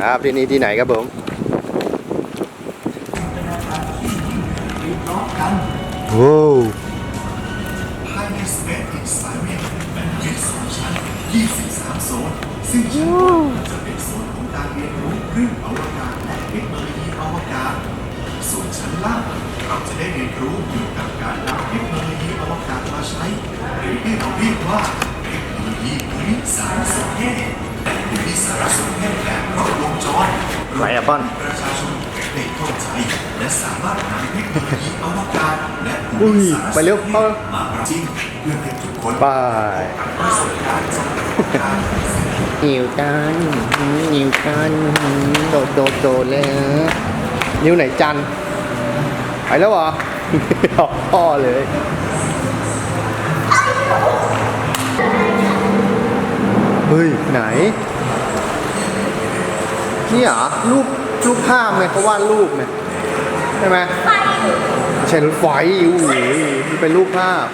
ครับที่นี่ที่ไหนครับผมโอ้ภายใน Space Experiment แบ่งเป็นสองชั้น23โซนซึ่งชั้นบนจะเป็นโซนของการเรียนรู้เรื่องอวกาศและเทคโนโลยีอวกาศ ส่วนชั้นล่างเราจะได้เรียนรู้เกี่ยวกับการนำเทคโนโลยีอวกาศมาใช้หรือที่เราเรียกว่าเทคโนโลยีภูมิสารสนเทศ สารสนเทศแบบครบวงจรไหนอะป้อนประชาชนได้เข้าใจและสามารถนำเทคโนโลยีอวกาศและภูอุ้ยมิสารไปเร็วเข้ามาปรับจริงเพื่อให้ทุกคนไปประสบการณ์จากการหิวกันหิวกันโดดโดดโดดเลยนะนิ้วไหนจันไปแล้วเหรอเอาพ่อเลยเฮ้ย ไหน นี่เหรอรูปรูปภาพไงเขาวาดรูปไงใช่ไหมไม่ใช่รถไฟอุ้ยมันเป็นรูปภาพ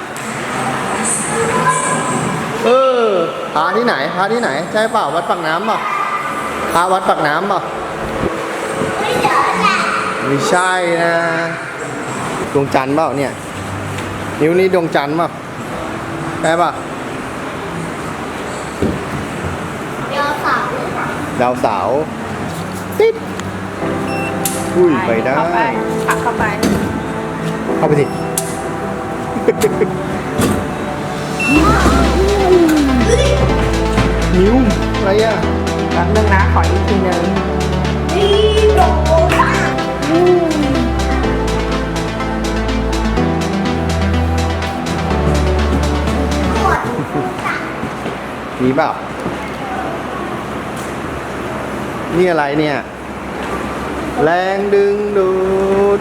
เออพาที่ไหนพาที่ไหน ใช่เปล่าวัดปากน้ำเปล่าพาวัดปากน้ำเปล่าไม่ใช่นะดวงจันทร์เปล่าเนี่ย นิ้วนี้ดวงจันทร์เปล่าใช่ป่ะเดี๋ยวสาวดาวเสาร์ ติดอุ้ยไปได้เข้าไปผลักเข้าไป เข้าไปสิ นิ้วอะไรอะแป๊บนึงนะขออีกทีนึงนี่โดค่ะกดมีเปล่า นี่อะไรเนี่ย แรงดึงดูด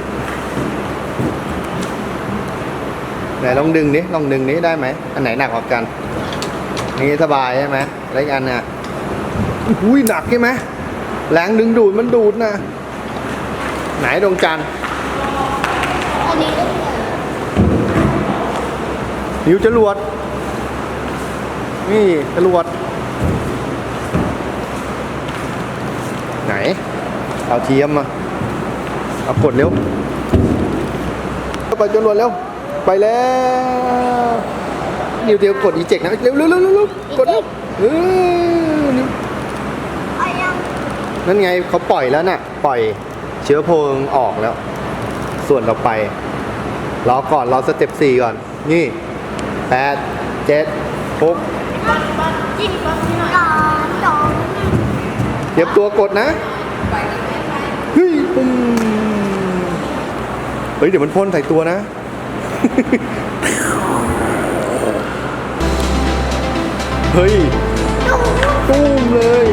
ไหนลองดึงดิลองดึงนี้ได้ไหมอันไหนหนักกว่ากันนี่สบายใช่ไหมแล้วอีกอันน่ะอุ้ยหนักใช่ไหมแรงดึงดูดมันดูดนะ ไหนดวงจันทร์นิ้วจรวด นี่จรวด ไหน เอาเทียมมา เอากดเร็ว ไปจนรวดเร็ว ไปแล้วนิวเดียวกดอีเจ็กนะเร็วเร็วเร็วเร็วเร็วกดเร็วเออนิวนั่นไงเขาปล่อยแล้วน่ะ ปล่อยเชื้อเพลิงออกแล้ว ส่วนต่อไป รอก่อน รอสเต็ปสี่ก่อน นี่แปดเจ็ดหกจิ้มก็สองสอง เตรียมตัวกดนะเฮ้ยปุ้มเฮ้ย เดี๋ยวมันพ่นใส่ตัวนะ เฮ้ยตุ้มเลย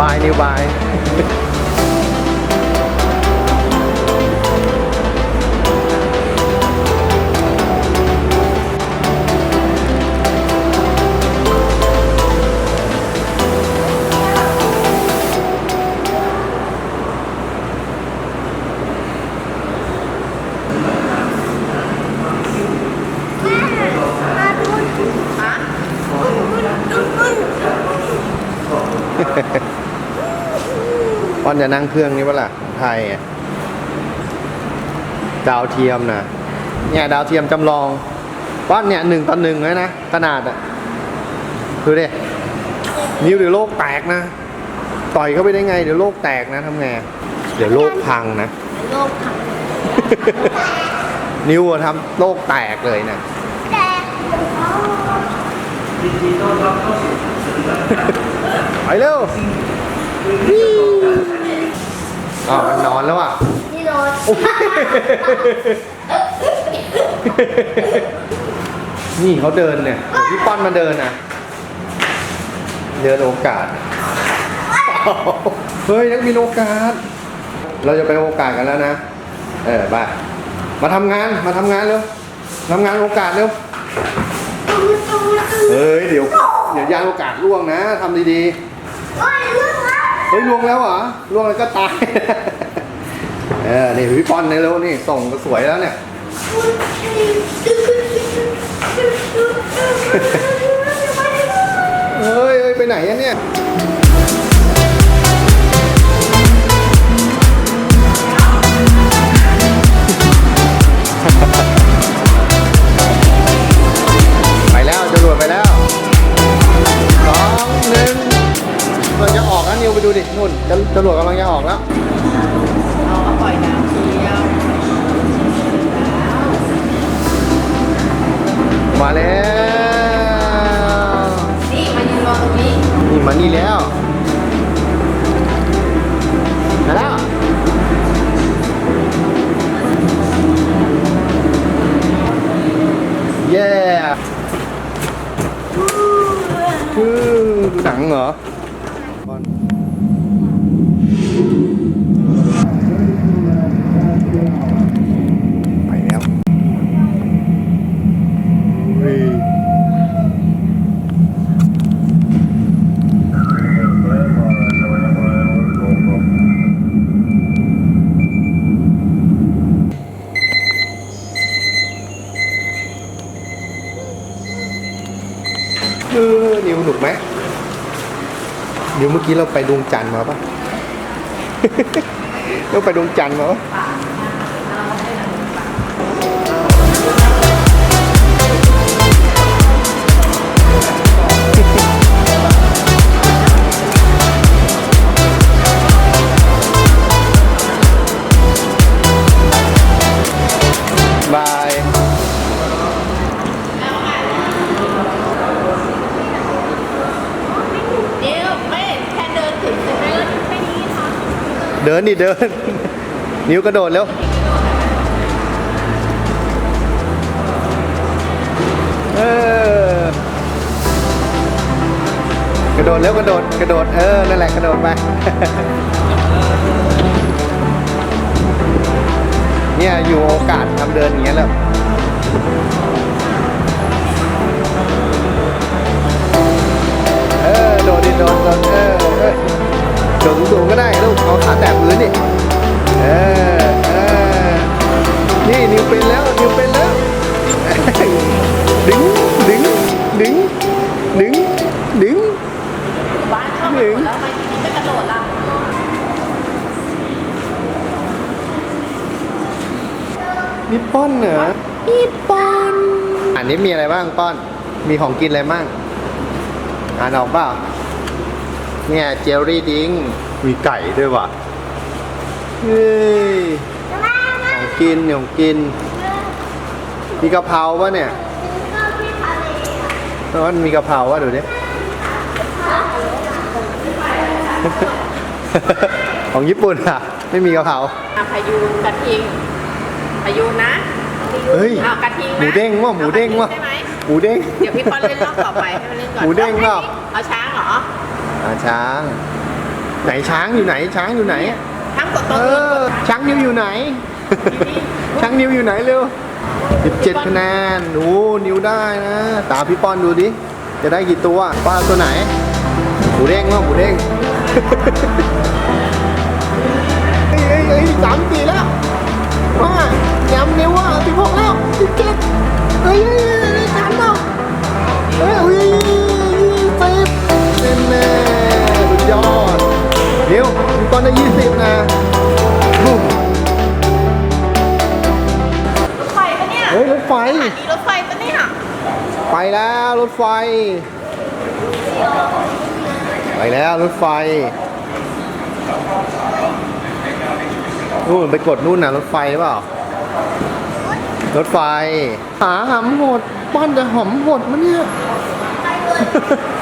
บายนิวบาย จะนั่งเครื่องนี้ปะล่ะไทยอะดาวเทียมนะเนี่ยดาวเทียมจำลองป้อนเนี่ยหนึ่งต่อหนึ่งเลยนะขนาดอะดูดินิ้วเดี๋ยวโลกแตกนะ ต่อยเข้าไปได้ไง เดี๋ยวโลกแตกนะทำไงเดี๋ยวโลกพังนะโลกขังนิ้วอะทำโลกแตกเลยนะแต่ไปเร็ว อ้าวมันนอนแล้วอะ นี่โดนนี่เขาเดินเนี่ยเดี๋ยวพี่ป้อนมาเดินนะเดินโอกาส เฮ้ยนักบินโอกาส เราจะไปโอกาสกันแล้วนะ เออไปมาทำงาน มาทำงานเร็วทำงานโอกาสเร็ว เฮ้ยเดี๋ยว เดี๋ยวยานโอกาสล่วงนะทำดีโอ้ยเรื่องละๆ เฮ้ยล่วงแล้วเหรอล่วงแล้วก็ตาย เออ นี่พี่ป้อนในเร็วนี่ส่งก็สวยแล้วเนี่ย เฮ้ยเฮ้ยไปไหนอะเนี่ย ดินู่นจะจรวดกำลังจะออกแล้ว เอามาปล่อยดาวเทียมมาแล้ว นี่มายืนรอตรงนี้นี่มานี่แล้ว มาแล้ว เย้คือดูหนังเหรอ ไปแล้วเฮ้ยเอ อนิวหนุกไหมนิวเมื่อกี้เราไปดวงจันทร์มาปะ เราไปดวงจันทร์มาปะ เดินดิเดิน นิ้วกระโดดแล้วเออกระโดดแล้วกระโดดกระโดดเออนั่นแหละกระโดดไปเนี่ยอยู่โอกาสทำเดินอย่างเงี้ยแหล้วเออโดดดิโดดโดดเออ เออโดดสูงๆก็ได้ลูกเอาขาแตะพื้นดิเออเออนี่นิวเป็นแล้วนิวเป็นแล้วดึงดึงดึงดึงดึงบ้านเข้ามาหมดแล้วไมทีนี้ไม่กระโดดละนี่ป้อนเหรอนี่ป้อนอันนี้มีอะไรบ้างป้อน มีของกินอะไรบ้างอ่านออกเปล่า เนี่ยเจลลี่ดิงมีไก่ด้วยว่ะเฮ้ยของกินของกิน มีกะเพราปะเนี่ยเพราะว่ามีกะเพราวะดูดิของญี่ปุ่นอะ ไม่มีกะเพราอะพายุกระทิงพายุนะเฮ้ยเอากระทิงหมูเด้งว่ะหมูเด้งว่ะใช่ไหมหมูเด้ง เดี๋ยวพี่ปอนเล่นรอบต่อไปให้มันเล่นก่อนหมูเด้งเปล่าเอาช้างเหรออ่าช้าง ไหนช้างอยู่ไหน ช้างอยู่ไหนช้างกดเอตัวอช้างนิวอยู่ไหน ช้างนิวอยู่ไหนเร็ว 17คะแนนโอ้นิวได้นะ ตามพี่ป้อนดูดิ จะได้กี่ตัวป้อนเอาตัวไหน หมูเด้งว่าหมูเด้งเฮ้ยเฮ้ยเฮ้ยสามสี่แล้วว่ายำนิ้วว่าสิบหกแล้วสิบเจ็ดเฮ้ยเฮ้ยเฮ้ยสามแล้วเฮ้ยเฮ้ยสิบเป็นแน่สุด ยอดนิ้วมีตอนได้ยี่สิบนะบุ้มรถไฟปะเนี่ยเฮ้ยรถไฟ สถานีรถไฟปะเนี่ยไปแล้วรถไฟ ไปแล้วรถไฟนู่นไปกดนู่นน่ะรถไฟหรือเปล่ารถไฟหาหำหดป้อนจะหำหดมั้เนี่ยกับ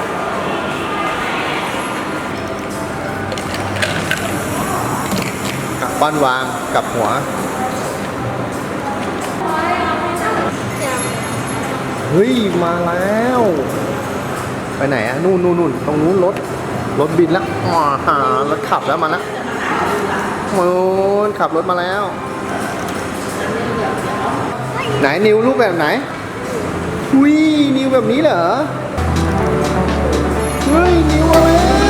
ป้อนวางกับหัวเฮ้ย มาแล้ว ไปไหนอะนู่นนู่นนู่นตรงนู้นรถ รถบินแล้วอ๋อหารถขับแล้วมาแล้วโอ้ยขับรถมาแล้ว ไหนนิวรูปแบบไหนอุ้ยนิวแบบนี้เหรอเฮ้ยนิวมาแล้วว